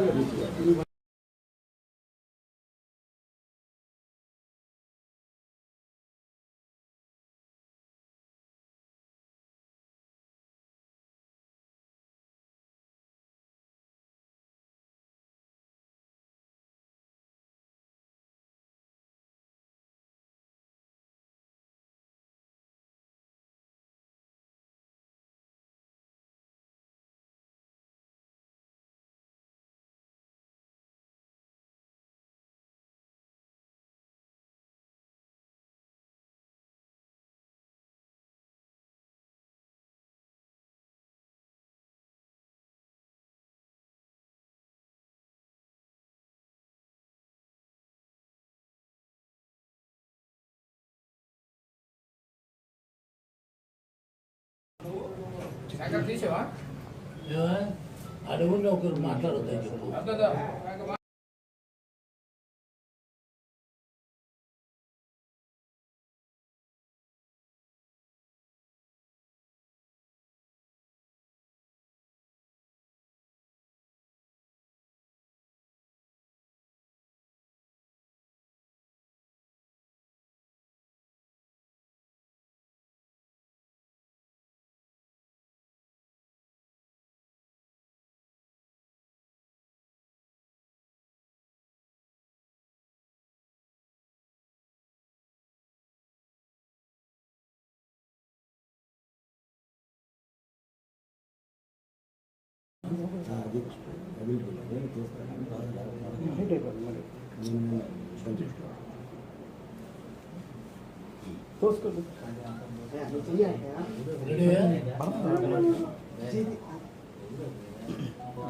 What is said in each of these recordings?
いいわ。అడుగుండి ఒకరు మాట్లాడొద్దని చెప్పు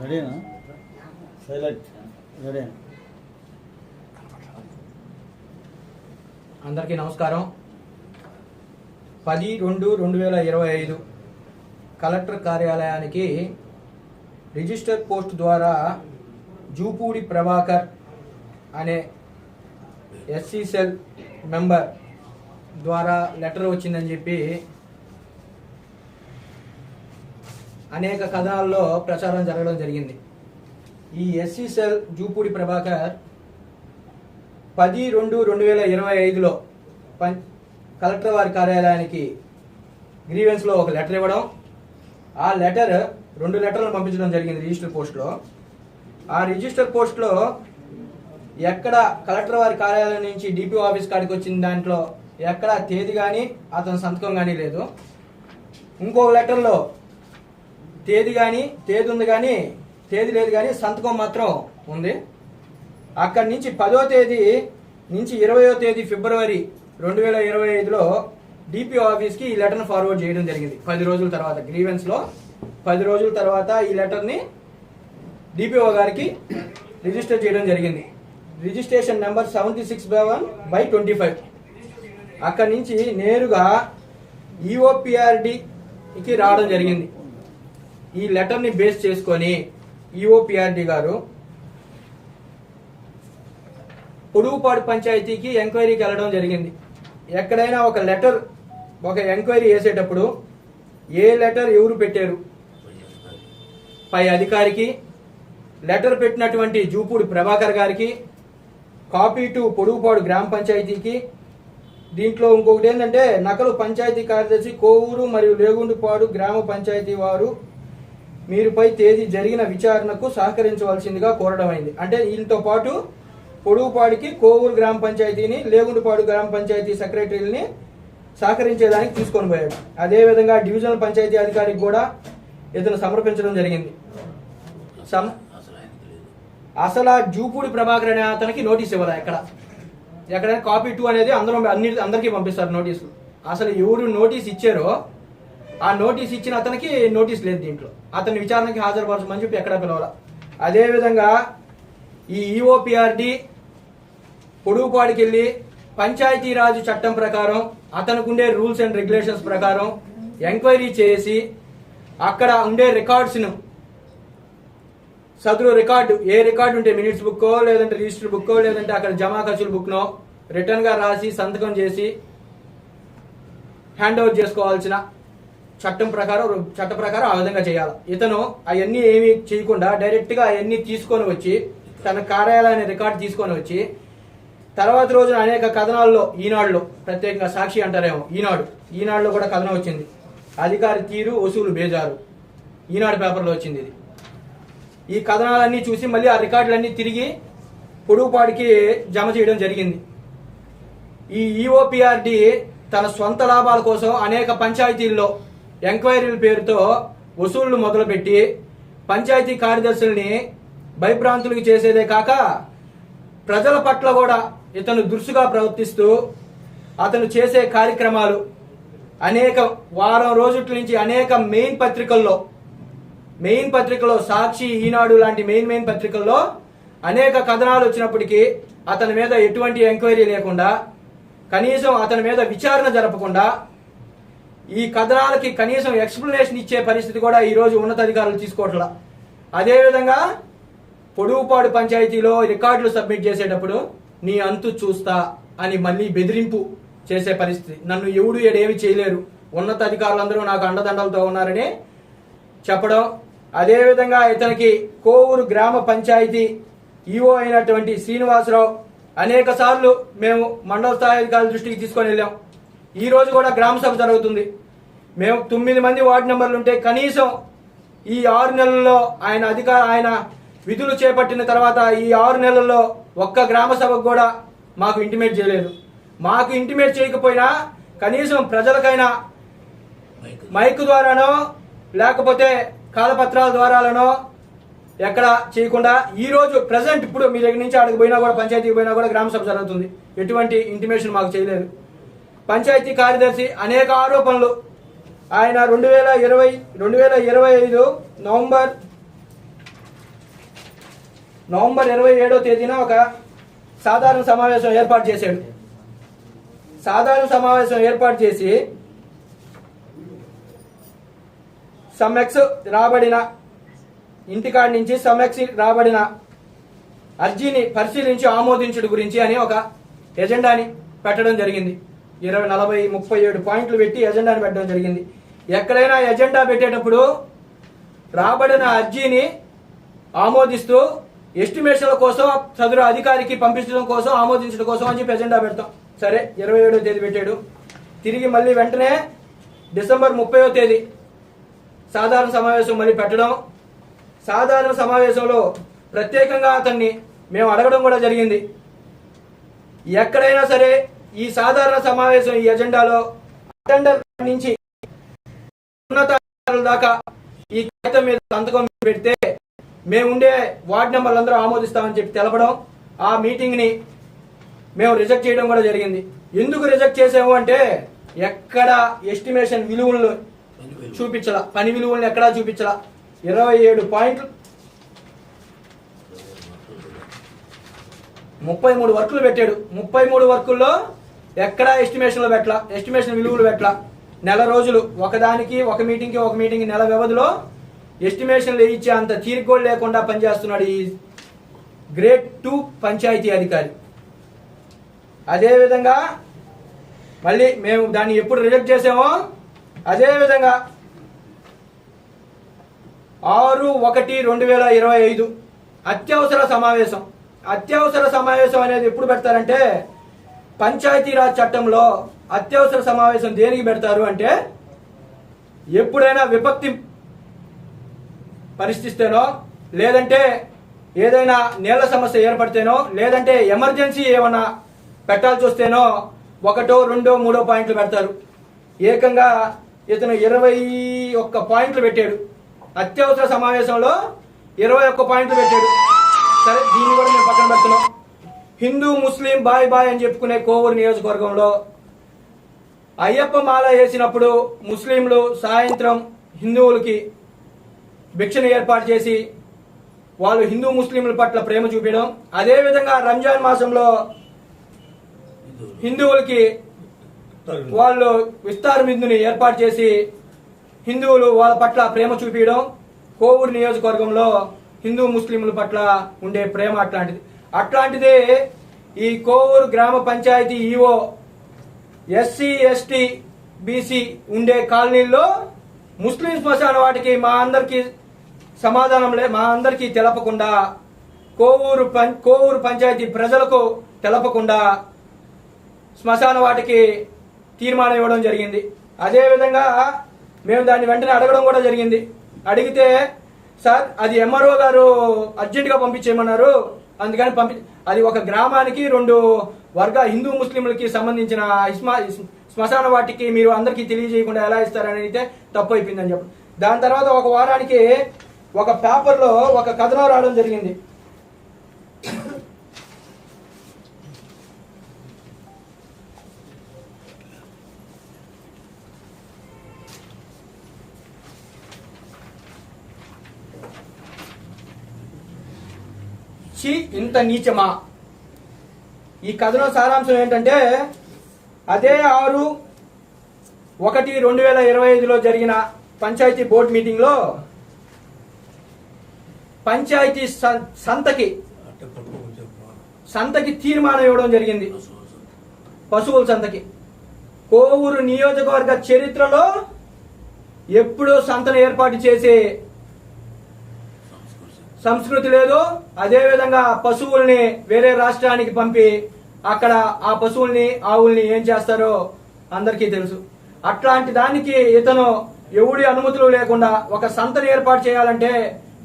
రెడీనా అందరికీ నమస్కారం. పది రెండు రెండు వేల ఇరవై ఐదు కలెక్టర్ కార్యాలయానికి రిజిస్టర్ పోస్ట్ ద్వారా జూపూడి ప్రభాకర్ అనే ఎస్సీ సెల్ మెంబర్ ద్వారా లెటర్ వచ్చిందని చెప్పి అనేక కథనాల్లో ప్రచారం జరగడం జరిగింది. ఈ ఎస్సీ సెల్ జూపూడి ప్రభాకర్ పది రెండు రెండు వేల ఇరవై ఐదులో పం కలెక్టర్ వారి కార్యాలయానికి గ్రీవెన్స్లో ఒక లెటర్ ఇవ్వడం ఆ లెటర్ రెండు లెటర్లు పంపించడం జరిగింది రిజిస్టర్ పోస్ట్లో. ఆ రిజిస్టర్ పోస్ట్లో ఎక్కడ కలెక్టర్ వారి కార్యాలయం నుంచి డిపిఓ ఆఫీస్ కాడికి వచ్చిన దాంట్లో ఎక్కడ తేదీ కానీ అతని సంతకం కానీ లేదు. ఇంకో లెటర్లో తేదీ కానీ తేదీ ఉంది కానీ తేదీ లేదు కానీ సంతకం మాత్రం ఉంది. అక్కడి నుంచి పదో తేదీ నుంచి ఇరవయో తేదీ ఫిబ్రవరి రెండు వేల ఇరవై ఐదులో డిపిఓ ఆఫీస్కి ఈ లెటర్ను ఫార్వర్డ్ చేయడం జరిగింది. పది రోజుల తర్వాత గ్రీవెన్స్లో పది రోజుల తర్వాత ఈ లెటర్ని డిపిఓ గారికి రిజిస్టర్ చేయడం జరిగింది. Registration number seventy six by one by twenty five అక్కడి నుంచి నేరుగా ఈఓపిఆర్డికి రావడం జరిగింది. ఈ లెటర్ని బేస్ చేసుకొని ఈఓపిఆర్డి గారు పొడుగుపాడు పంచాయతీకి ఎంక్వైరీకి వెళ్ళడం జరిగింది. ఎక్కడైనా ఒక లెటర్ ఒక ఎంక్వైరీ చేసేటప్పుడు ఏ లెటర్ ఎవరు పెట్టారు? పై అధికారికి లెటర్ పెట్టినటువంటి జూపూడి ప్రభాకర్ గారికి కాపీ టు పొడుగుపాడు గ్రామ పంచాయతీకి దీంట్లో ఇంకొకటి ఏంటంటే నకలు పంచాయతీ కార్యదర్శి కోవూరు మరియు లేగుండుపాడు గ్రామ పంచాయతీ వారు మీరుపై తేదీ జరిగిన విచారణకు సహకరించవలసిందిగా కోరడమైంది అంటే వీళ్ళతో పాటు పొడుగుపాడికి కోవూరు గ్రామ పంచాయతీని లేగుండుపాడు గ్రామ పంచాయతీ సెక్రటరీని సహకరించేదానికి తీసుకొని పోయాడు. అదేవిధంగా డివిజనల్ పంచాయతీ అధికారికి కూడా ఇతను సమర్పించడం జరిగింది. అసలు ఆ జూపూడి ప్రభాకర్ అనే అతనికి నోటీస్ ఇవ్వరా ఎక్కడ? ఎక్కడైనా కాపీ టూ అనేది అందరూ అన్ని అందరికీ పంపిస్తారు నోటీసులు. అసలు ఎవరు నోటీస్ ఇచ్చారో ఆ నోటీస్ ఇచ్చిన అతనికి నోటీస్ లేదు దీంట్లో. అతని విచారణకి హాజరుపరచమని చెప్పి ఎక్కడ పిలవాల. అదేవిధంగా ఈ E ఈఓపిఆర్డి పొడుగుపాడికి వెళ్ళి పంచాయతీరాజ్ చట్టం ప్రకారం అతనికి ఉండే రూల్స్ అండ్ రెగ్యులేషన్స్ ప్రకారం ఎంక్వైరీ చేసి అక్కడ ఉండే రికార్డ్స్ను సదురు రికార్డు ఏ రికార్డు ఉంటే మినిట్స్ బుక్కో లేదంటే రిజిస్టర్ బుక్కో లేదంటే అక్కడ జమా ఖర్చుల బుక్నో రిటర్న్గా రాసి సంతకం చేసి హ్యాండ్ ఓవర్ చేసుకోవాల్సిన చట్టం ప్రకారం చట్ట ప్రకారం ఆ విధంగా చేయాలి. ఇతను అవన్నీ ఏమీ చేయకుండా డైరెక్ట్గా అవన్నీ తీసుకొని వచ్చి తన కార్యాలయాన్ని రికార్డు తీసుకొని వచ్చి తర్వాత రోజున అనేక కథనాల్లో ఈనాడులో ప్రత్యేకంగా సాక్షి అంటారేమో ఈనాడు. ఈనాడులో కూడా కథనం వచ్చింది. అధికారి తీరు వసూలు బేజారు. ఈనాడు పేపర్లో వచ్చింది ఇది. ఈ కథనాలన్నీ చూసి మళ్ళీ ఆ రికార్డులన్నీ తిరిగి పొడుగుపాటికి జమ చేయడం జరిగింది. ఈ ఈఓపిఆర్డి తన సొంత లాభాల కోసం అనేక పంచాయతీల్లో ఎంక్వైరీల పేరుతో వసూళ్ళు మొదలుపెట్టి పంచాయతీ కార్యదర్శుల్ని భయభ్రాంతులకు చేసేదే కాక ప్రజల పట్ల కూడా ఇతను దురుసుగా ప్రవర్తిస్తూ అతను చేసే కార్యక్రమాలు అనేక వారం రోజుల నుంచి అనేక మెయిన్ పత్రికల్లో మెయిన్ పత్రికలో సాక్షి ఈనాడు లాంటి మెయిన్ మెయిన్ పత్రికల్లో అనేక కథనాలు వచ్చినప్పటికీ అతని మీద ఎటువంటి ఎంక్వైరీ లేకుండా కనీసం అతని మీద విచారణ జరపకుండా ఈ కథనాలకి కనీసం ఎక్స్ప్లెనేషన్ ఇచ్చే పరిస్థితి కూడా ఈరోజు ఉన్నతాధికారులు తీసుకోవట్లా. అదేవిధంగా పొడుగుపాడు పంచాయతీలో రికార్డులు సబ్మిట్ చేసేటప్పుడు నీ అంతు చూస్తా అని మళ్ళీ బెదిరింపు చేసే పరిస్థితి. నన్ను ఎవడు ఏడేమి చేయలేరు. ఉన్నతాధికారులందరూ నాకు అండదండలతో ఉన్నారని చెప్పడం. అదేవిధంగా ఇతనికి కోవూరు గ్రామ పంచాయతీ ఈఓ అయినటువంటి శ్రీనివాసరావు అనేక సార్లు మేము మండల స్థాయి అధికారుల దృష్టికి తీసుకొని వెళ్ళాం. ఈ రోజు కూడా గ్రామ సభ జరుగుతుంది. మేము తొమ్మిది మంది వార్డు నెంబర్లు ఉంటే కనీసం ఈ ఆరు నెలల్లో ఆయన అధికార ఆయన విధులు చేపట్టిన తర్వాత ఈ ఆరు నెలల్లో ఒక్క గ్రామ సభకు కూడా మాకు ఇంటిమేట్ చేయలేదు. మాకు ఇంటిమేట్ చేయకపోయినా కనీసం ప్రజలకైనా మైక్ ద్వారానో లేకపోతే కాలపత్రాల ద్వారానో ఎక్కడ చేయకుండా ఈ రోజు ప్రజెంట్ ఇప్పుడు మీ దగ్గర నుంచి అక్కడికి పోయినా కూడా పంచాయతీకి పోయినా కూడా గ్రామ సభ జరుగుతుంది. ఎటువంటి ఇంటిమేషన్ మాకు చేయలేదు. పంచాయతీ కార్యదర్శి అనేక ఆరోపణలు. ఆయన రెండు వేల ఇరవై రెండు వేల ఇరవై ఐదు నవంబర్ నవంబర్ ఇరవై ఏడో తేదీన ఒక సాధారణ సమావేశం ఏర్పాటు చేశాడు. సాధారణ సమావేశం ఏర్పాటు చేసి సమ్మెక్స్ రాబడిన ఇంటికాడి నుంచి సమ్మెక్స్ రాబడిన అర్జీని పరిశీలించి ఆమోదించడం గురించి అని ఒక ఎజెండాని పెట్టడం జరిగింది. ఇరవై నలభై ముప్పై ఏడు పాయింట్లు పెట్టి ఎజెండాని పెట్టడం జరిగింది. ఎక్కడైనా ఎజెండా పెట్టేటప్పుడు రాబడిన అర్జీని ఆమోదిస్తూ ఎస్టిమేషన్ల కోసం సదరు అధికారికి పంపించడం కోసం ఆమోదించడం కోసం అని చెప్పి ఎజెండా పెడతాం. సరే ఇరవై ఏడో తేదీ పెట్టాడు. తిరిగి మళ్ళీ వెంటనే డిసెంబర్ ముప్పైవ తేదీ సాధారణ సమావేశం మళ్ళీ పెట్టడం. సాధారణ సమావేశంలో ప్రత్యేకంగా అతన్ని మేము అడగడం కూడా జరిగింది. ఎక్కడైనా సరే ఈ సాధారణ సమావేశం ఈ ఎజెండాలో అటెండర్ నుంచి ఉన్నతాధికారుల దాకా ఈ కాగితం మీద సంతకం పెడితే మేము ఉండే వార్డ్ నెంబర్లు అందరూ ఆమోదిస్తామని చెప్పి తెలపడం ఆ మీటింగ్ని మేము రిజెక్ట్ చేయడం కూడా జరిగింది. ఎందుకు రిజెక్ట్ చేసాము అంటే ఎక్కడ ఎస్టిమేషన్ విలువలను చూపించలా చూపించాల పని విలువలను ఎక్కడా చూపించాల. ఇరవై ఏడు పాయింట్లు ముప్పై మూడు వర్కులు పెట్టాడు. ముప్పై మూడు వర్కుల్లో ఎక్కడా ఎస్టిమేషన్లు పెట్టలా ఎస్టిమేషన్ విలువలు పెట్టలా. నెల రోజులు ఒకదానికి ఒక మీటింగ్కి ఒక మీటింగ్ నెల వ్యవధిలో ఎస్టిమేషన్లు ఇచ్చే అంత తీరికోడు లేకుండా పనిచేస్తున్నాడు ఈ గ్రేడ్ టూ పంచాయతీ అధికారి. అదేవిధంగా మళ్ళీ మేము దాన్ని ఎప్పుడు రిజెక్ట్ చేసామో అదేవిధంగా ఆరు ఒకటి రెండు వేల ఇరవై ఐదు అత్యవసర సమావేశం. అత్యవసర సమావేశం అనేది ఎప్పుడు పెడతారంటే పంచాయతీరాజ్ చట్టంలో అత్యవసర సమావేశం దేనికి పెడతారు అంటే ఎప్పుడైనా విపత్తి పరిస్థిస్తేనో లేదంటే ఏదైనా నీళ్ళ సమస్య ఏర్పడితేనో లేదంటే ఎమర్జెన్సీ ఏమైనా పెట్టాల్సి వస్తేనో ఒకటో రెండో మూడో పాయింట్లు పెడతారు. ఏకంగా ఇతను ఇరవై ఒక్క పాయింట్లు పెట్టాడు. అత్యవసర సమావేశంలో ఇరవై ఒక్క పాయింట్లు పెట్టాడు. సరే దీన్ని కూడా మేము పక్కన పెడుతున్నాం. హిందూ ముస్లిం బాయ్ బాయ్ అని చెప్పుకునే కోవూరు నియోజకవర్గంలో అయ్యప్ప మాల వేసినప్పుడు ముస్లింలు సాయంత్రం హిందువులకి భిక్షను ఏర్పాటు చేసి వాళ్ళు హిందూ ముస్లింల పట్ల ప్రేమ చూపించడం. అదేవిధంగా రంజాన్ మాసంలో హిందువులకి వాళ్ళు విస్తార విందుని ఏర్పాటు చేసి హిందువులు వాళ్ళ పట్ల ప్రేమ చూపించడం. కోవూరు నియోజకవర్గంలో హిందూ ముస్లింల పట్ల ఉండే ప్రేమ అట్లాంటిది. అట్లాంటిదే ఈ కోవూరు గ్రామ panchayat EO SC ST BC ఉండే కాలనీల్లో ముస్లిం శ్మశాన వాటికి మా అందరికి సమాధానం లే మా అందరికీ తెలపకుండా కోవూరు పం కోవూరు పంచాయతీ ప్రజలకు తెలపకుండా శ్మశాన వాటికి తీర్మానం ఇవ్వడం జరిగింది. అదేవిధంగా మేము దాన్ని వెంటనే అడగడం కూడా జరిగింది. అడిగితే సార్ అది ఎంఆర్ఓ గారు అర్జెంటుగా పంపించేయమన్నారు. అందుకని పంపి అది ఒక గ్రామానికి రెండు వర్గ హిందూ ముస్లింలకి సంబంధించిన ఇస్మా శ్మశాన వాటికి మీరు అందరికీ తెలియజేయకుండా ఎలా ఇస్తారని అయితే తప్పు అయిపోయిందని చెప్పండి దాని తర్వాత ఒక వారానికి ఒక పేపర్లో ఒక కథనం రావడం జరిగింది. చి ఇంత నీచమా? ఈ కథనం సారాంశం ఏంటంటే అదే ఆరు ఒకటి రెండు వేల ఇరవై ఐదులో జరిగిన పంచాయతీ బోర్డు మీటింగ్లో పంచాయతీ సంతకి సంతకి తీర్మానం ఇవ్వడం జరిగింది. పశువుల సంతకి. కోవూరు నియోజకవర్గ చరిత్రలో ఎప్పుడూ సంతను ఏర్పాటు చేసే సంస్కృతి. సంస్కృతి లేదు. అదేవిధంగా పశువుల్ని వేరే రాష్ట్రానికి పంపి అక్కడ ఆ పశువుల్ని ఆవుల్ని ఏం చేస్తారో అందరికీ తెలుసు. అట్లాంటి దానికి ఇతను ఎవడి అనుమతులు లేకుండా ఒక సంతని ఏర్పాటు చేయాలంటే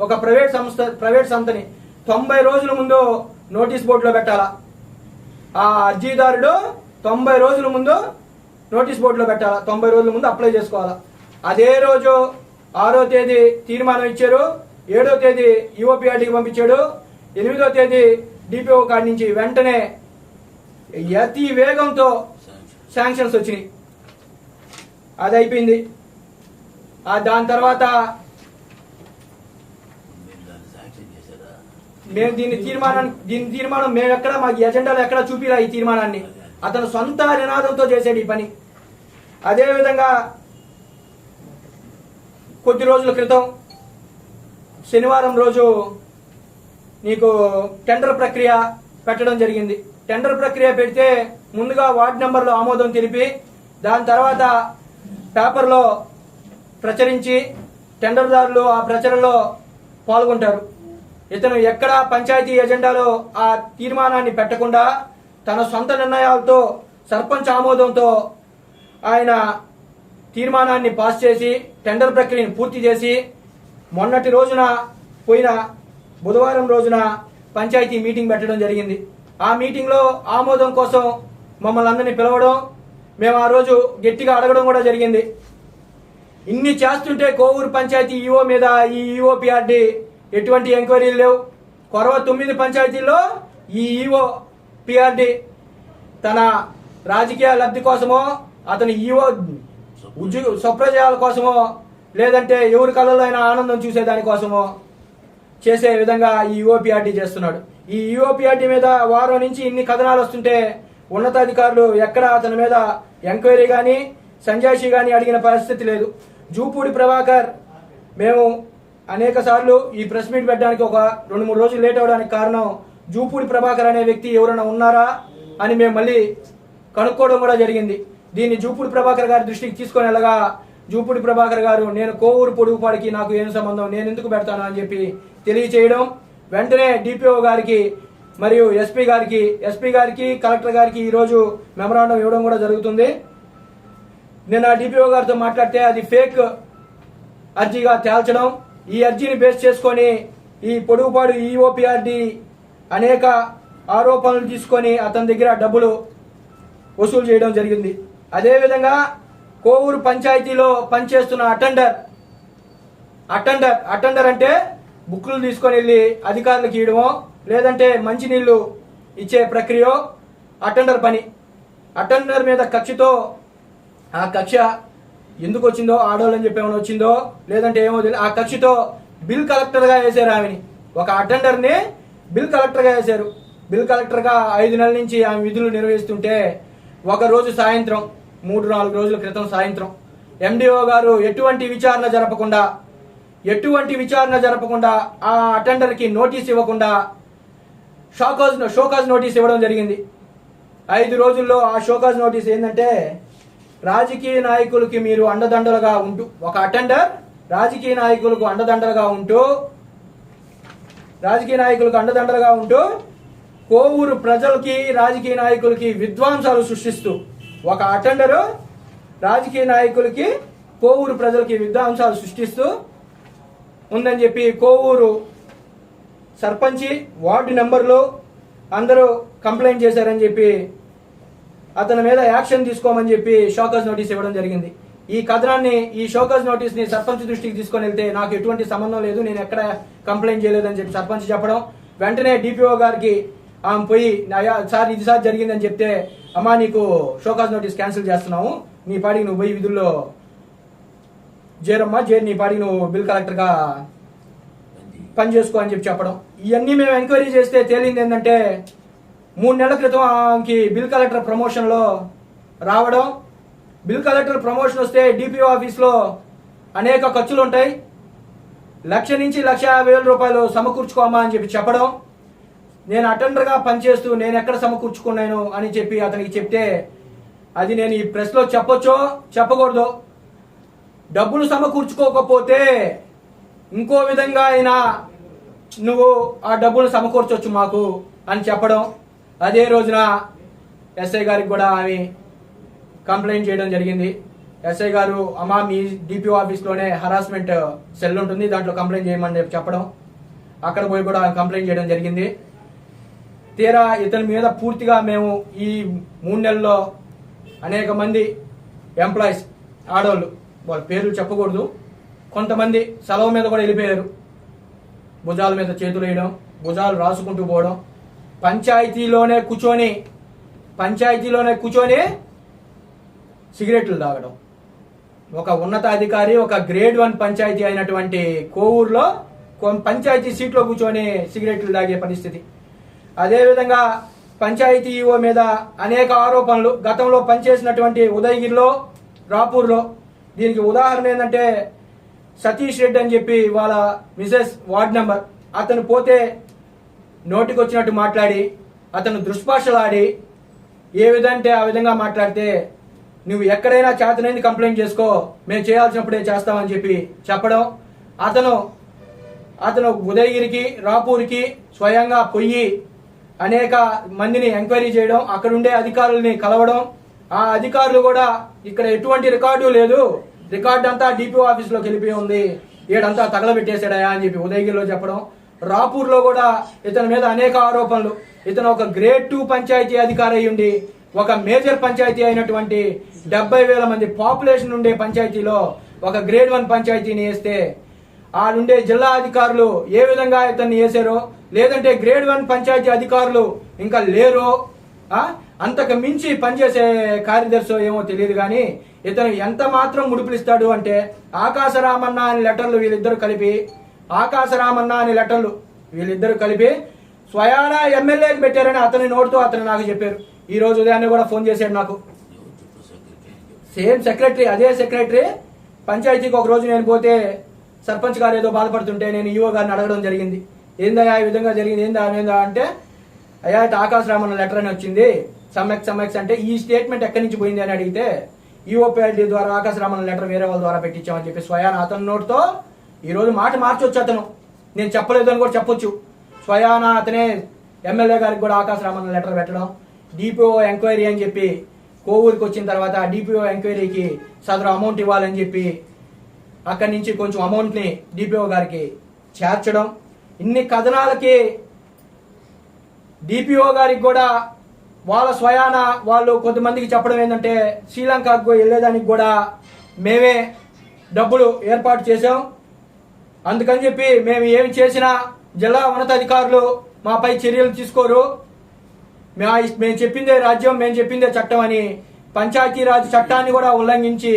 ఒక ప్రైవేట్ సంస్థ ప్రైవేట్ సంతని తొంభై రోజుల ముందు నోటీస్ బోర్డులో పెట్టాలా? ఆ అర్జీదారుడు తొంభై రోజుల ముందు నోటీస్ బోర్డులో పెట్టాలా? తొంభై రోజుల ముందు అప్లై చేసుకోవాలా? అదే రోజు ఆరో తేదీ తీర్మానం ఇచ్చారు. ఏడో తేదీ యువపిఆర్టీకి పంపించాడు. ఎనిమిదో తేదీ డిపిఓ కాడి నుంచి వెంటనే అతి వేగంతో శాంక్షన్స్ వచ్చినాయి. అది అయిపోయింది. దాని తర్వాత మీరు దాన్ని శాంక్షన్ చేశారా మేము దీన్ని తీర్మానం దీని తీర్మానం మేము ఎక్కడ మాకు ఎజెండాలో ఎక్కడ చూపిరా ఈ తీర్మానాన్ని? అతను సొంత నినాదంతో చేసాడు ఈ పని. అదేవిధంగా కొద్ది రోజుల క్రితం శనివారం రోజు నీకు టెండర్ ప్రక్రియ పెట్టడం జరిగింది. టెండర్ ప్రక్రియ పెడితే ముందుగా వార్డు నెంబర్లో ఆమోదం తెలిపి దాని తర్వాత పేపర్లో ప్రచురించి టెండర్దారులు ఆ ప్రచారంలో పాల్గొంటారు. ఇతను ఎక్కడ పంచాయతీ ఎజెండాలో ఆ తీర్మానాన్ని పెట్టకుండా తన సొంత నిర్ణయాలతో సర్పంచ్ ఆమోదంతో ఆయన తీర్మానాన్ని పాస్ చేసి టెండర్ ప్రక్రియను పూర్తి చేసి మొన్నటి రోజున పోయిన బుధవారం రోజున పంచాయతీ మీటింగ్ పెట్టడం జరిగింది. ఆ మీటింగ్లో ఆమోదం కోసం మమ్మల్ని అందరినీ పిలవడం మేము ఆ రోజు గట్టిగా అడగడం కూడా జరిగింది. ఇన్ని చేస్తుంటే కోవూరు పంచాయతీ ఈఓ మీద ఈ ఈఓపిఆర్డి ఎటువంటి ఎంక్వైరీలు లేవు. కొరవ తొమ్మిది పంచాయతీల్లో ఈ ఈఓ పిఆర్డి తన రాజకీయ లబ్ధి కోసమో అతని ఈఓ ఉద్యోగ స్వప్రజయాల కోసమో లేదంటే ఎవరి కళ్ళలో అయినా ఆనందం చూసేదానికోసమో చేసే విధంగా ఈ యుఓపిఆర్టీ చేస్తున్నాడు. ఈ యుఓపిఆర్టీ మీద వారం నుంచి ఇన్ని కథనాలు వస్తుంటే ఉన్నతాధికారులు ఎక్కడ అతని మీద ఎంక్వైరీ కానీ సంజాయిషి కానీ అడిగిన పరిస్థితి లేదు. జూపూడి ప్రభాకర్ మేము అనేక సార్లు ఈ ప్రెస్ మీట్ పెట్టడానికి ఒక రెండు మూడు రోజులు లేట్ అవడానికి కారణం జూపూడి ప్రభాకర్ అనే వ్యక్తి ఎవరైనా ఉన్నారా అని మేము మళ్ళీ కనుక్కోవడం కూడా జరిగింది. దీన్ని జూపూడి ప్రభాకర్ గారి దృష్టికి తీసుకొని వెళ్ళగా జూపూడి ప్రభాకర్ గారు నేను కోవూరు పొడుగుపాడికి నాకు ఏం సంబంధం? నేను ఎందుకు పెడతాను? అని చెప్పి తెలియచేయడం. వెంటనే డిపిఓ గారికి మరియు ఎస్పీ గారికి ఎస్పీ గారికి కలెక్టర్ గారికి ఈరోజు మెమరాండం ఇవ్వడం కూడా జరుగుతుంది. నేను ఆ డిపిఓ గారితో మాట్లాడితే అది ఫేక్ అర్జీగా తేల్చడం ఈ అర్జీని బేస్ చేసుకొని ఈ పొడుగుపాడు ఈఓపిఆర్డి అనేక ఆరోపణలు తీసుకొని అతని దగ్గర డబ్బులు వసూలు చేయడం జరిగింది. అదేవిధంగా కోవూరు పంచాయతీలో పనిచేస్తున్న అటెండర్ అటెండర్ అటెండర్ అంటే బుక్లు తీసుకొని వెళ్ళి అధికారులకు ఇవ్వడమో లేదంటే మంచినీళ్ళు ఇచ్చే ప్రక్రియ అటెండర్ పని. అటెండర్ మీద కక్షతో ఆ కక్ష ఎందుకు వచ్చిందో ఆడవాళ్ళని చెప్పి ఏమైనా వచ్చిందో లేదంటే ఏమో తెలియదు ఆ కక్షతో బిల్ కలెక్టర్గా వేశారు ఆమెని. ఒక అటెండర్ని బిల్ కలెక్టర్గా వేశారు. బిల్ కలెక్టర్గా ఐదు నెలల నుంచి ఆమె విధులు నిర్వహిస్తుంటే ఒక రోజు సాయంత్రం మూడు నాలుగు రోజుల క్రితం సాయంత్రం ఎండిఓ గారు ఎటువంటి విచారణ జరపకుండా ఎటువంటి విచారణ జరపకుండా ఆ అటెండర్కి నోటీస్ ఇవ్వకుండా show cause show cause notice ఇవ్వడం జరిగింది. ఐదు రోజుల్లో ఆ షోకాజ్ నోటీస్ ఏంటంటే రాజకీయ నాయకులకి మీరు అండదండలుగా ఉంటూ ఒక అటెండర్ రాజకీయ నాయకులకు అండదండలుగా ఉంటూ రాజకీయ నాయకులకు అండదండలుగా ఉంటూ కోవూరు ప్రజలకి రాజకీయ నాయకులకి విద్వాంసాలు సృష్టిస్తూ ఒక అటెండరు రాజకీయ నాయకులకి కోవూరు ప్రజలకి విద్వాంసాలు సృష్టిస్తూ ఉందని చెప్పి కోవూరు సర్పంచి వార్డు నెంబర్లు అందరూ కంప్లైంట్ చేశారని చెప్పి అతని మీద యాక్షన్ తీసుకోమని చెప్పి షోకాజ్ నోటీస్ ఇవ్వడం జరిగింది. ఈ కథనాన్ని ఈ షోకాజ్ నోటీస్ని సర్పంచ్ దృష్టికి తీసుకొని వెళ్తే నాకు ఎటువంటి సంబంధం లేదు నేను ఎక్కడ కంప్లైంట్ చేయలేదని చెప్పి సర్పంచ్ చెప్పడం. వెంటనే డిపిఓ గారికి ఆమె పోయి సార్ ఇది సార్ జరిగిందని చెప్తే అమ్మా నీకు షోకాజ్ నోటీస్ క్యాన్సిల్ చేస్తున్నాము. నీ పాడికి నువ్వు పోయి విధుల్లో జేరమ్మా జేర్ నీ పాడికి నువ్వు బిల్ కలెక్టర్గా పని చేసుకో అని చెప్పి చెప్పడం. ఇవన్నీ మేము ఎంక్వైరీ చేస్తే తేలింది ఏంటంటే మూడు నెలల క్రితం ఆమెకి బిల్ కలెక్టర్ ప్రమోషన్లో రావడం. బిల్ కలెక్టర్ ప్రమోషన్ వస్తే డిపిఓ ఆఫీస్లో అనేక ఖర్చులు ఉంటాయి లక్ష నుంచి లక్ష యాభై వేల రూపాయలు సమకూర్చుకోమా అని చెప్పి చెప్పడం. నేను అటెండర్గా పనిచేస్తూ నేను ఎక్కడ సమకూర్చుకున్నాను అని చెప్పి అతనికి చెప్తే అది నేను ఈ ప్రెస్లో చెప్పొచ్చో చెప్పకూడదు? డబ్బులు సమకూర్చుకోకపోతే ఇంకో విధంగా అయినా నువ్వు ఆ డబ్బులు సమకూర్చొచ్చు మాకు అని చెప్పడం. అదే రోజున ఎస్ఐ గారికి కూడా ఆమె కంప్లైంట్ చేయడం జరిగింది. ఎస్ఐ గారు అమ్మా మీ డిపిఓ ఆఫీస్లోనే హరాస్మెంట్ సెల్ ఉంటుంది దాంట్లో కంప్లైంట్ చేయమని చెప్పి చెప్పడం. అక్కడ పోయి కూడా కంప్లైంట్ చేయడం జరిగింది. తీరా ఇతని మీద పూర్తిగా మేము ఈ మూడు నెలల్లో అనేక మంది ఎంప్లాయీస్ ఆడవాళ్ళు వాళ్ళ పేర్లు చెప్పకూడదు. కొంతమంది సెలవు మీద కూడా వెళ్ళిపోయారు. భుజాల మీద చేతులు వేయడం భుజాలు రాసుకుంటూ పోవడం పంచాయతీలోనే కూర్చొని పంచాయతీలోనే కూర్చొని సిగరెట్లు తాగడం. ఒక ఉన్నతాధికారి ఒక గ్రేడ్ వన్ పంచాయతీ అయినటువంటి కోవూరులో పంచాయతీ సీట్లో కూర్చొని సిగరెట్లు తాగే పరిస్థితి. అదేవిధంగా పంచాయతీ ఈఓ మీద అనేక ఆరోపణలు గతంలో పనిచేసినటువంటి ఉదయగిరిలో రాపూర్లో. దీనికి ఉదాహరణ ఏంటంటే సతీష్ రెడ్డి అని చెప్పి వాళ్ళ మిసెస్ వార్డ్ నెంబర్. అతను పోతే నోటికి వచ్చినట్టు మాట్లాడి అతను దుష్భాషలాడి ఏ విధంటే ఆ విధంగా మాట్లాడితే నువ్వు ఎక్కడైనా చేతనైంది కంప్లైంట్ చేసుకో మేము చేయాల్సినప్పుడే చేస్తామని చెప్పి చెప్పడం అతను అతను ఉదయగిరికి రాపూర్కి స్వయంగా పొయ్యి అనేక మందిని ఎంక్వైరీ చేయడం అక్కడ ఉండే అధికారుల్ని కలవడం ఆ అధికారులు కూడా ఇక్కడ ఎటువంటి రికార్డు లేదు. రికార్డు అంతా డిపిఓ ఆఫీస్లోకి వెళ్ళిపోయి ఉంది. ఈడంతా తగలబెట్టేశాడయా అని చెప్పి ఉదయగిరిలో చెప్పడం రాపూర్లో కూడా ఇతని మీద అనేక ఆరోపణలు. ఇతను ఒక గ్రేడ్ టూ పంచాయతీ అధికారి ఉండి ఒక మేజర్ పంచాయతీ అయినటువంటి డెబ్బై వేల మంది పాపులేషన్ ఉండే పంచాయతీలో ఒక గ్రేడ్ వన్ పంచాయతీని వేస్తే ఆ నుండే జిల్లా అధికారులు ఏ విధంగా ఇతన్ని వేసారో లేదంటే గ్రేడ్ వన్ పంచాయతీ అధికారులు ఇంకా లేరో అంతకు మించి పనిచేసే కార్యదర్శి ఏమో తెలియదు కానీ ఇతను ఎంత మాత్రం ముడుపులిస్తాడు అంటే ఆకాశరామన్న అని లెటర్లు వీళ్ళిద్దరు కలిపి ఆకాశరామన్న అని లెటర్లు వీళ్ళిద్దరు కలిపి స్వయానా ఎమ్మెల్యేకి పెట్టారని అతని నోటుతో అతను నాకు చెప్పారు. ఈ రోజు ఉదయాన్నే కూడా ఫోన్ చేశాడు నాకు. సేమ్ సెక్రటరీ అదే సెక్రటరీ పంచాయతీకి ఒక రోజు నేను పోతే సర్పంచ్ గారు ఏదో బాధపడుతుంటే నేను ఈఓ గారిని అడగడం జరిగింది. ఏందయ్యా ఈ విధంగా జరిగింది ఏందా ఏందా అంటే అయ్యా అయితే ఆకాశ రామన్న లెటర్ అని వచ్చింది. సమ్మెక్స్ సమ్మెక్స్ అంటే ఈ స్టేట్మెంట్ ఎక్కడి నుంచి పోయింది? అని అడిగితే ఈఓపీఎల్డీ ద్వారా ఆకాశ రామన్న లెటర్ వేరే వాళ్ళ ద్వారా పెట్టించామని చెప్పి స్వయాన అతని నోట్తో ఈ రోజు మాట మార్చొచ్చు అతను. నేను చెప్పలేదు అని కూడా చెప్పొచ్చు. స్వయాన అతనే ఎమ్మెల్యే గారికి కూడా ఆకాశ రామన్న లెటర్ పెట్టడం. డిపిఓ ఎంక్వైరీ అని చెప్పి కోవూరికి వచ్చిన తర్వాత డిపిఓ ఎంక్వైరీకి సదరు అమౌంట్ ఇవ్వాలని చెప్పి అక్కడి నుంచి కొంచెం అమౌంట్ని డిపిఓ గారికి చేర్చడం. ఇన్ని కథనాలకి డిపిఓ గారికి కూడా వాళ్ళ స్వయాన వాళ్ళు కొంతమందికి చెప్పడం ఏంటంటే శ్రీలంకకు వెళ్ళేదానికి కూడా మేమే డబ్బులు ఏర్పాటు చేసాం అందుకని చెప్పి మేము ఏమి చేసినా జిల్లా ఉన్నతాధికారులు మాపై చర్యలు తీసుకోరు. మేము మేము చెప్పిందే రాజ్యం మేము చెప్పిందే చట్టం అని పంచాయతీరాజ్ చట్టాన్ని కూడా ఉల్లంఘించి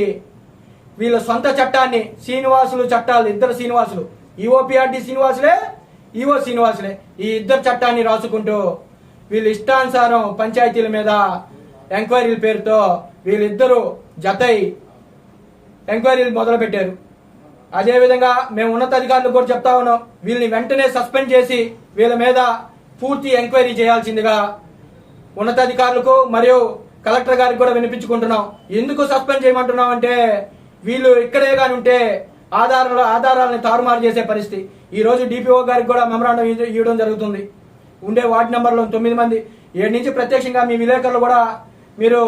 వీళ్ళ సొంత చట్టాన్ని శ్రీనివాసులు చట్టాలు ఇద్దరు శ్రీనివాసులు. ఈఓపిఆర్డి శ్రీనివాసులే ఈఓ శ్రీనివాసులే. ఈ ఇద్దరు చట్టాన్ని రాసుకుంటూ వీళ్ళ ఇష్టానుసారం పంచాయతీల మీద ఎంక్వైరీల పేరుతో వీళ్ళిద్దరూ జతై ఎంక్వైరీలు మొదలుపెట్టారు. అదేవిధంగా మేము ఉన్నతాధికారులకు కూడా చెప్తా ఉన్నాం వీళ్ళని వెంటనే సస్పెండ్ చేసి వీళ్ళ మీద పూర్తి ఎంక్వైరీ చేయాల్సిందిగా ఉన్నతాధికారులకు మరియు కలెక్టర్ గారికి కూడా వినిపించుకుంటున్నాం. ఎందుకు సస్పెండ్ చేయమంటున్నాం అంటే వీళ్ళు ఇక్కడే కానీ ఉంటే ఆధారాల ఆధారాలను తారుమారు చేసే పరిస్థితి. ఈ రోజు డిపిఓ గారికి కూడా మెమరాండం ఇవ్వడం జరుగుతుంది. ఉండే వార్డు నెంబర్లో తొమ్మిది మంది. ఏడు నుంచి ప్రత్యక్షంగా మీ విలేకరులు కూడా మీరు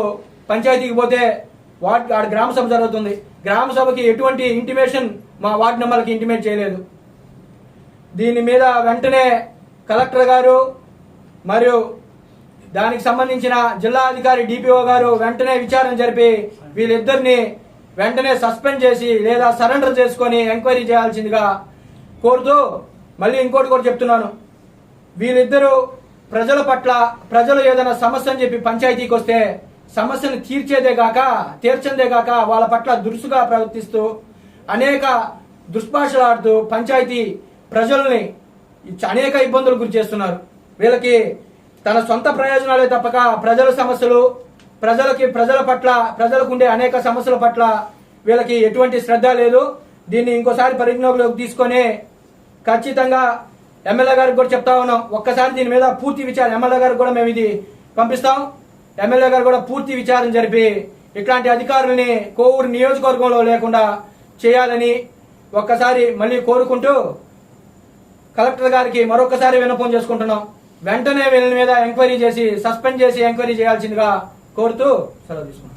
పంచాయతీకి పోతే వార్డ్ గ్రామ సభ జరుగుతుంది. గ్రామ సభకి ఎటువంటి ఇంటిమేషన్ మా వార్డు నెంబర్కి ఇంటిమేట్ చేయలేదు. దీని మీద వెంటనే కలెక్టర్ గారు మరియు దానికి సంబంధించిన జిల్లా అధికారి డిపిఓ గారు వెంటనే విచారణ జరిపి వీళ్ళిద్దరిని వెంటనే సస్పెండ్ చేసి లేదా సరెండర్ చేసుకొని ఎంక్వైరీ చేయాల్సిందిగా కోరుతూ మళ్ళీ ఇంకోటి కూడా చెప్తున్నాను. వీళ్ళిద్దరూ ప్రజల పట్ల ప్రజలు ఏదైనా సమస్య అని చెప్పి పంచాయతీకి వస్తే సమస్యను తీర్చేదే గాక తీర్చందే గాక వాళ్ళ పట్ల దురుసుగా ప్రవర్తిస్తూ అనేక దుష్భాషలాడుతూ పంచాయతీ ప్రజల్ని అనేక ఇబ్బందులు గురి చేస్తున్నారు. వీళ్ళకి తన సొంత ప్రయోజనాలే తప్పక ప్రజల సమస్యలు ప్రజలకి ప్రజల పట్ల ప్రజలకు ఉండే అనేక సమస్యల పట్ల వీళ్ళకి ఎటువంటి శ్రద్ధ లేదు. దీన్ని ఇంకోసారి పరిజ్ఞలోకి తీసుకొని ఖచ్చితంగా ఎమ్మెల్యే గారికి కూడా చెప్తా ఉన్నాం. ఒక్కసారి దీని మీద పూర్తి విచారం ఎమ్మెల్యే గారికి కూడా మేము ఇది పంపిస్తాం. ఎమ్మెల్యే గారు కూడా పూర్తి విచారం జరిపి ఇట్లాంటి అధికారులని కోవూరు నియోజకవర్గంలో లేకుండా చేయాలని ఒక్కసారి మళ్ళీ కోరుకుంటూ కలెక్టర్ గారికి మరొకసారి విన్నపం చేసుకుంటున్నాం. వెంటనే వీళ్ళ మీద ఎంక్వైరీ చేసి సస్పెండ్ చేసి ఎంక్వైరీ చేయాల్సిందిగా కోరుతూ సెలవు తీసుకున్నాం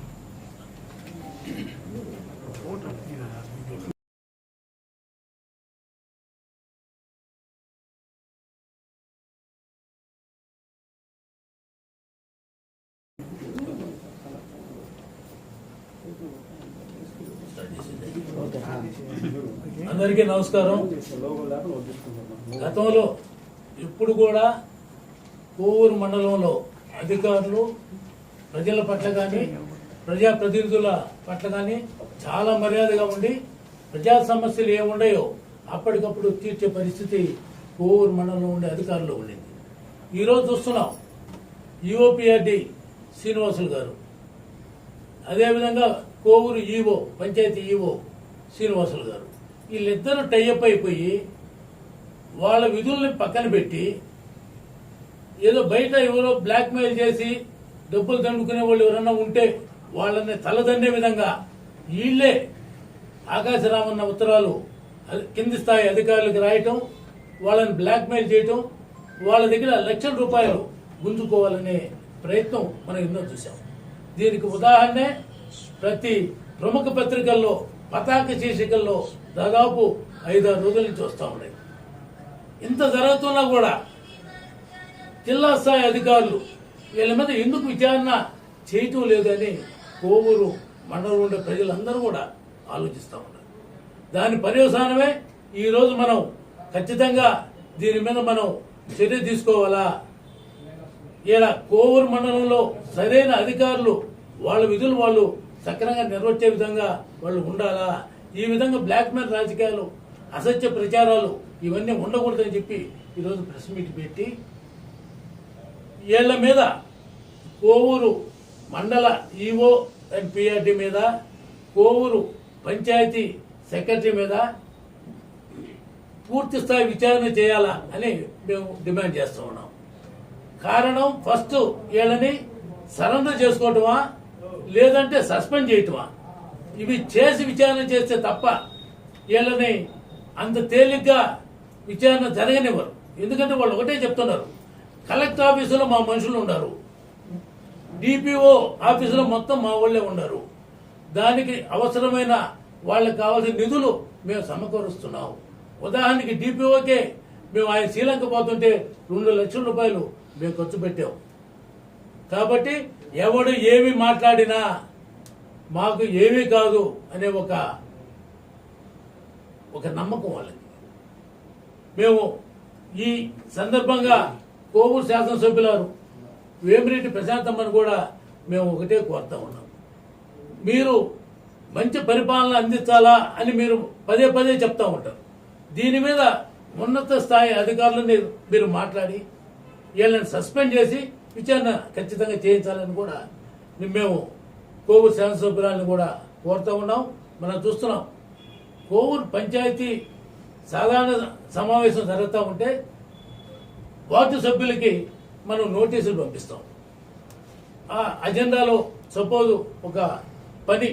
అందరికీ నమస్కారం. గతంలో ఇప్పుడు కూడా కోవూరు మండలంలో అధికారులు ప్రజల పట్ల కానీ ప్రజాప్రతినిధుల పట్ల కానీ చాలా మర్యాదగా ఉండి ప్రజా సమస్యలు ఏముండయో అప్పటికప్పుడు తీర్చే పరిస్థితి కోవూరు మండలంలో ఉండే అధికారులు ఉండింది. ఈరోజు చూస్తున్నాం ఈఓపిఆర్డి శ్రీనివాసులు గారు. అదేవిధంగా కోవూరు ఈవో పంచాయతీ ఈవో శ్రీనివాసులు గారు. వీళ్ళిద్దరూ టైఅప్ అయిపోయి వాళ్ళ విధుల్ని పక్కన పెట్టి ఏదో బయట ఎవరో బ్లాక్మెయిల్ చేసి డబ్బులు దండుకునే వాళ్ళు ఎవరన్నా ఉంటే వాళ్ళని తలదండే విధంగా వీళ్ళే ఆకాశరామన్న ఉత్తరాలు కింది స్థాయి అధికారులకు రాయటం వాళ్ళని బ్లాక్మెయిల్ చేయటం వాళ్ళ దగ్గర లక్షల రూపాయలు గుంజుకోవాలనే ప్రయత్నం మనం ఎన్నో చూసాం దీనికి ఉదాహరణే ప్రతి ప్రముఖ పత్రికల్లో పతాక శీర్షికల్లో దాదాపు ఐదారు రోజుల నుంచి వస్తూ ఉన్నాయి. ఇంత జరుగుతున్నా కూడా జిల్లా స్థాయి అధికారులు వీళ్ళ మీద ఎందుకు విచారణ చేయటం లేదని కోవూరు మండలం ఉండే ప్రజలందరూ కూడా ఆలోచిస్తూ ఉన్నారు. దాని పర్యవసానమే ఈరోజు మనం ఖచ్చితంగా దీని మీద మనం చర్య తీసుకోవాలా? ఇలా కోవూరు మండలంలో సరైన అధికారులు వాళ్ళ విధులు వాళ్ళు సక్రమంగా నిర్వర్తించే విధంగా వాళ్ళు ఉండాలా? ఈ విధంగా బ్లాక్ మెయిల్ రాజకీయాలు అసత్య ప్రచారాలు ఇవన్నీ ఉండకూడదని చెప్పి ఈరోజు ప్రెస్ మీట్ పెట్టి వీళ్ళ మీద కోవూరు మండల ఈఓ అండ్ పిఆర్డి మీద కోవూరు పంచాయతీ సెక్రటరీ మీద పూర్తి స్థాయి విచారణ చేయాలా అని మేము డిమాండ్ చేస్తూ ఉన్నాం. కారణం ఫస్ట్ వీళ్ళని సరెండర్ చేసుకోవటమా? లేదంటే సస్పెండ్ చేయటమా? ఇవి చేసి విచారణ చేస్తే తప్ప వీళ్ళని అంత తేలిగ్గా విచారణ జరగనివ్వరు. ఎందుకంటే వాళ్ళు ఒకటే చెప్తున్నారు. కలెక్టర్ ఆఫీసులో మా మనుషులు ఉన్నారు. డిపిఓ ఆఫీసులో మొత్తం మా వాళ్ళే ఉన్నారు. దానికి అవసరమైన వాళ్ళకి కావాల్సిన నిధులు మేము సమకూరుస్తున్నాము ఉదాహరణకి డిపిఓకే మేము ఆయన శ్రీలంక పోతుంటే రెండు లక్షల రూపాయలు మేము ఖర్చు పెట్టాం. కాబట్టి ఎవడు ఏమి మాట్లాడినా మాకు ఏమీ కాదు అనే ఒక ఒక నమ్మకం వాళ్ళకి. మేము ఈ సందర్భంగా కోవూరు శాసనసభ్యులారు వేమిరెడ్డి ప్రశాంతమ్మను కూడా మేము ఒకటే కోరుతా ఉన్నాం. మీరు మంచి పరిపాలన అందించాలా అని మీరు పదే పదే చెప్తా ఉంటారు. దీని మీద ఉన్నత స్థాయి అధికారులని మీరు మాట్లాడి వీళ్ళని సస్పెండ్ చేసి విచారణ ఖచ్చితంగా చేయించాలని కూడా మేము కోవూరు శాసనసభ్యురాలను కూడా కోరుతూ ఉన్నాం. మనం చూస్తున్నాం. కోవూరు పంచాయతీ సాధారణ సమావేశం జరుగుతూ ఉంటే వార్డు సభ్యులకి మనం నోటీసులు పంపిస్తాం. ఆ అజెండాలో సపోజ్ ఒక పని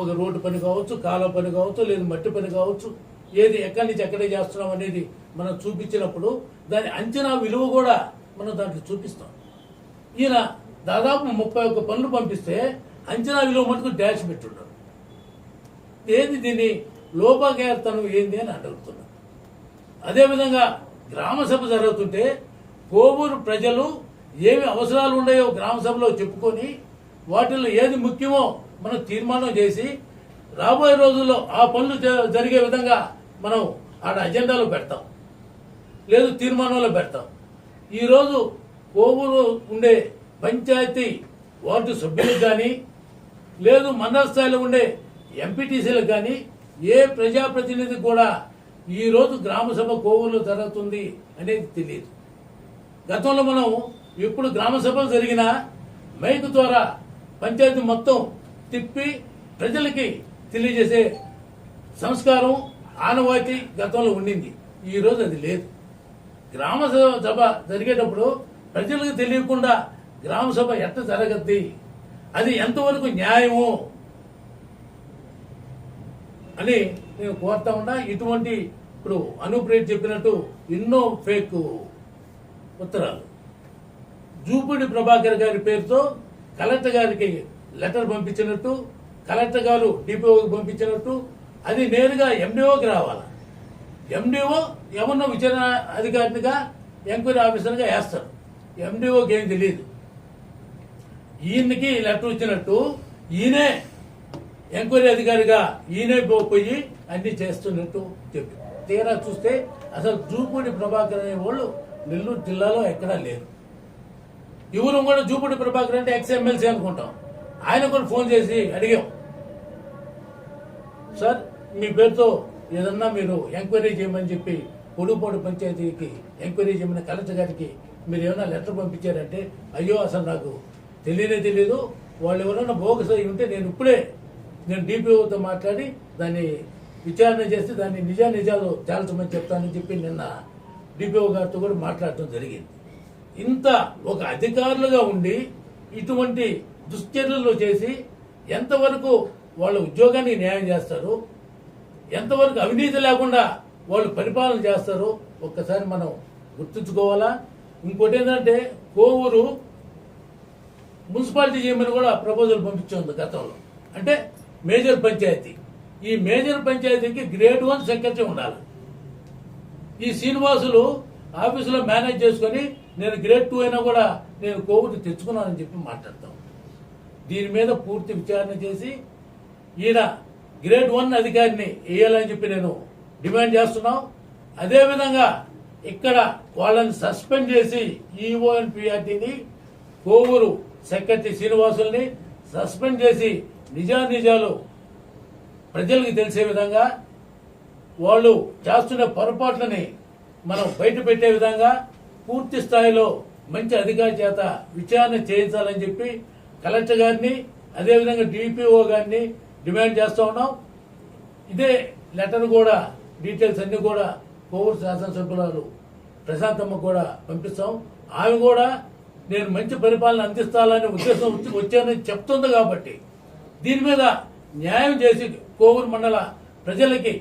ఒక రోడ్డు పని కావచ్చు కాలువ పని కావచ్చు లేదా మట్టి పని కావచ్చు ఏది ఎక్కడి నుంచి ఎక్కడే చేస్తున్నాం అనేది మనం చూపించినప్పుడు దాని అంచనా విలువ కూడా మనం దాంట్లో చూపిస్తాం. ఈయన దాదాపు ముప్పై ఒక్క పనులు పంపిస్తే అంచనా విలువ మటుకు డాష్ పెట్టుంటారు. ఏంది దీన్ని లోపకేతనం ఏంది అని అడుగుతున్నా అదేవిధంగా గ్రామ సభ జరుగుతుంటే కోవూరు ప్రజలు ఏమి అవసరాలు ఉన్నాయో గ్రామ సభలో చెప్పుకొని వాటిల్లో ఏది ముఖ్యమో మనం తీర్మానం చేసి రాబోయే రోజుల్లో ఆ పనులు జ- జరిగే విధంగా మనం ఆడ అజెండాలో పెడతాం. లేదు తీర్మానంలో పెడతాం. ఈరోజు కోవూరు ఉండే పంచాయతీ వార్డు సభ్యులకు కానీ లేదు మండల స్థాయిలో ఉండే ఎంపీటీసీలకు కానీ ఏ ప్రజాప్రతినిధి కూడా ఈరోజు గ్రామ సభ కోవూరులో జరుగుతుంది అనేది తెలియదు. గతంలో మనం ఎప్పుడు గ్రామ సభలు జరిగినా మైక్ ద్వారా పంచాయతీ మొత్తం తిప్పి ప్రజలకి తెలియజేసే సంస్కారం ఆనవాయితీ గతంలో ఉండింది. ఈ రోజు అది లేదు. గ్రామ సభ- సభ జరిగేటప్పుడు ప్రజలకు తెలియకుండా గ్రామ సభ ఎట్ట జరగద్ది? అది ఎంతవరకు న్యాయము? అని నేను కోరుతా ఉన్నా. ఇటువంటి ఇప్పుడు అనుప్రేట్ చెప్పినట్టు ఎన్నో ఫేక్ ఉత్తరాలు. జూపిడి ప్రభాకర్ గారి పేరుతో కలెక్టర్ గారికి లెటర్ పంపించినట్టు కలెక్టర్ గారు డిపిఓకి పంపించినట్టు అది నేరుగా ఎండిఓకి రావాలి? ఎండిఓ ఎవరినో విచారణ అధికారినిగా ఎంక్వైరీ ఆఫీసర్గా వేస్తారు. ఎండిఓకి ఏం తెలియదు ఈయనకి లెటర్ వచ్చినట్టు ఈయనే ఎంక్వైరీ అధికారిగా ఈయనే పోయి అన్ని చేస్తున్నట్టు చెప్పి తీరా చూస్తే అసలు జూపూడి ప్రభాకర్ అనే వాళ్ళు నెల్లూరు జిల్లాలో ఎక్కడా లేరు. ఎవరు కూడా జూపూడి ప్రభాకర్ అంటే ఎక్స్ ఎమ్మెల్సీ అనుకుంటాం. ఆయన కూడా ఫోన్ చేసి అడిగాం. సార్ మీ పేరుతో ఏదన్నా మీరు ఎంక్వైరీ చేయమని చెప్పి పొడుపోడు పంచాయతీకి ఎంక్వైరీ చేయమని కలెక్టర్ గారికి మీరు ఏమైనా లెటర్ పంపించారంటే అయ్యో అసలు నాకు తెలియనే తెలియదు వాళ్ళు ఎవరైనా బోగస్ అయి ఉంటే నేను ఇప్పుడే నేను డిపిఓతో మాట్లాడి దాన్ని విచారణ చేసి దాన్ని నిజా నిజాలు తేల్చమని చెప్తానని చెప్పి నిన్న డిపిఓ గారితో కూడా మాట్లాడటం జరిగింది. ఇంత ఒక అధికారులుగా ఉండి ఇటువంటి దుశ్చర్యలు చేసి ఎంతవరకు వాళ్ళ ఉద్యోగానికి న్యాయం చేస్తారు? ఎంతవరకు అవినీతి లేకుండా వాళ్ళు పరిపాలన చేస్తారు? ఒక్కసారి మనం గుర్తుంచుకోవాలా? ఇంకోటి ఏంటంటే కోవూరు మున్సిపాలిటీ చేయమని కూడా ప్రపోజల్ పంపించింది గతంలో. అంటే మేజర్ పంచాయతీ. ఈ మేజర్ పంచాయతీకి గ్రేడ్ వన్ సెక్రటరీ ఉండాలి. ఈ శ్రీనివాసులు ఆఫీసులో మేనేజ్ చేసుకొని నేను గ్రేడ్ టూ అయినా కూడా నేను కోవిడ్ తెచ్చుకున్నానని చెప్పి మాట్లాడతాం. దీని మీద పూర్తి విచారణ చేసి ఈయన గ్రేడ్ వన్ అధికారిని వేయాలని చెప్పి నేను డిమాండ్ చేస్తున్నాం. అదేవిధంగా ఇక్కడ వాళ్ళని సస్పెండ్ చేసి ఈఓ పిఆర్టీని కోవూరు సెక్రటరీ శ్రీనివాసుల్ని సస్పెండ్ చేసి నిజానిజాలు ప్రజలకు తెలిసే విధంగా వాళ్ళు చేస్తున్న పొరపాట్లని మనం బయట పెట్టే విధంగా పూర్తి స్థాయిలో మంచి అధికారి చేత విచారణ చేయించాలని చెప్పి కలెక్టర్ గారిని అదేవిధంగా డిపిఓ గారిని డిమాండ్ చేస్తూ ఉన్నాం. ఇదే లెటర్ కూడా డీటెయిల్స్ అన్ని కూడా కోవూరు శాసనసభ్యురాలు ప్రశాంతమ్మ కూడా పంపిస్తాం. ఆమె కూడా నేను మంచి పరిపాలన అందిస్తానని ఉద్దేశం వచ్చానని చెప్తుంది కాబట్టి దీని మీద న్యాయం చేసి కోవూరు మండల ప్రజలకి